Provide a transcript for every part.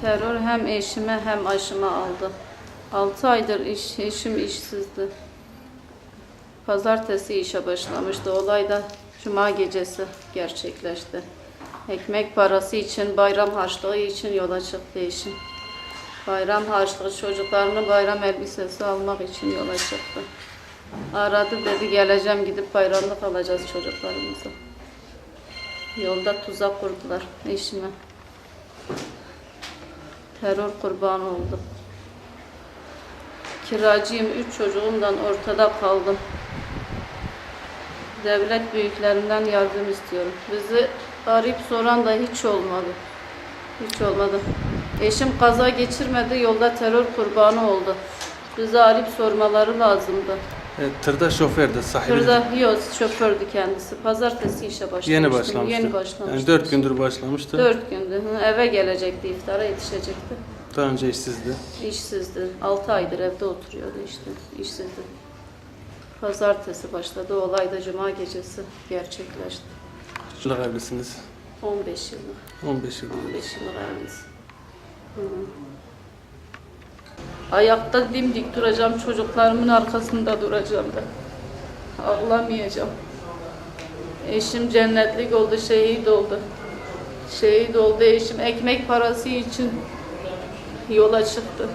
Terör hem eşime hem aşıma aldı. 6 aydır iş, eşim işsizdi. Pazartesi işe başlamıştı. Olay da cuma gecesi gerçekleşti. Ekmek parası için, bayram harçlığı için yola çıktı eşim. Bayram harçlığı çocuklarının bayram elbisesi almak için yola çıktı. Aradı dedi geleceğim gidip bayramlık alacağız çocuklarımıza. Yolda tuzak kurdular eşime. Terör kurbanı oldum. Kiracıyım, üç çocuğumdan ortada kaldım. Devlet büyüklerinden yardım istiyorum. Bizi arayıp soran da hiç olmadı. Hiç olmadı. Eşim kaza geçirmedi, yolda terör kurbanı oldu. Bizi arayıp sormaları lazımdı. E, tırda şofördü sahibi. Kırda yok şofördü kendisi. Pazartesi işe başlamıştı. Yeni başlamıştı. Yeni başlamıştı. Yani dört gündür başlamıştı. Dört gündü. Hı, Eve gelecekti, iftara yetişecekti. Daha önce işsizdi. İşsizdi. Altı aydır evde oturuyordu işte. İşsizdi. Pazartesi başladı. Olay da cuma gecesi gerçekleşti. Kaç yıllık evlisiniz? 15 yıllık. 15 yıl. 15 yıllık evliyiz. Hı. Ayakta dimdik duracağım. Çocuklarımın arkasında duracağım da. Ağlamayacağım. Eşim cennetlik oldu, şehit oldu. Şehit oldu eşim. Ekmek parası için yola çıktı.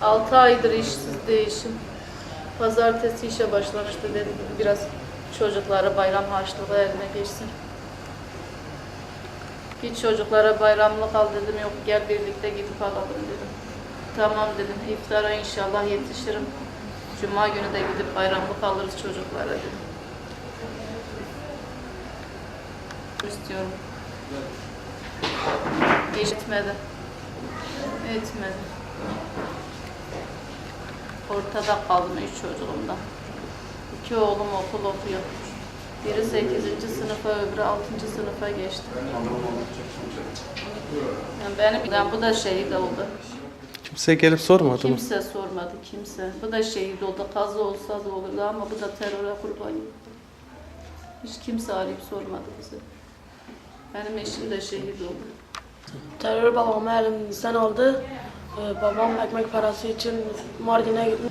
6 aydır işsizdi eşim. Pazartesi işe başlamıştı dedi. Biraz çocuklara bayram harçlığı eline geçsin. Git çocuklara bayramlık al dedim. Yok gel birlikte gidip alalım dedim. Tamam dedim. İftara inşallah yetişirim. Cuma günü de gidip bayramlık alırız çocuklara dedim. İstiyorum. Etmedi. Etmedi. Ortada kaldım üç çocuğumdan. İki oğlum okul okuyor. Biri 8. sınıfa, öbürü 6. sınıfa geçti. Yani benim, yani bu da şehit oldu. Kimse gelip sormadı mı? Kimse sormadı, kimse. Bu da şehit oldu. Kazı olsa da olurdu ama bu da teröre kurban oldu. Hiç kimse arayıp sormadı bizi. Benim eşim de şehit oldu. Terör babamı elimizden aldı. Ee, babam ekmek parası için Mardin'e gitti.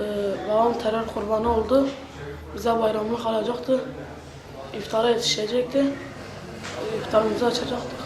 Ee, babam terör kurbanı oldu. Bize bayramlık alacaktı. İftara yetişecekti. İftarımızı açacaktık.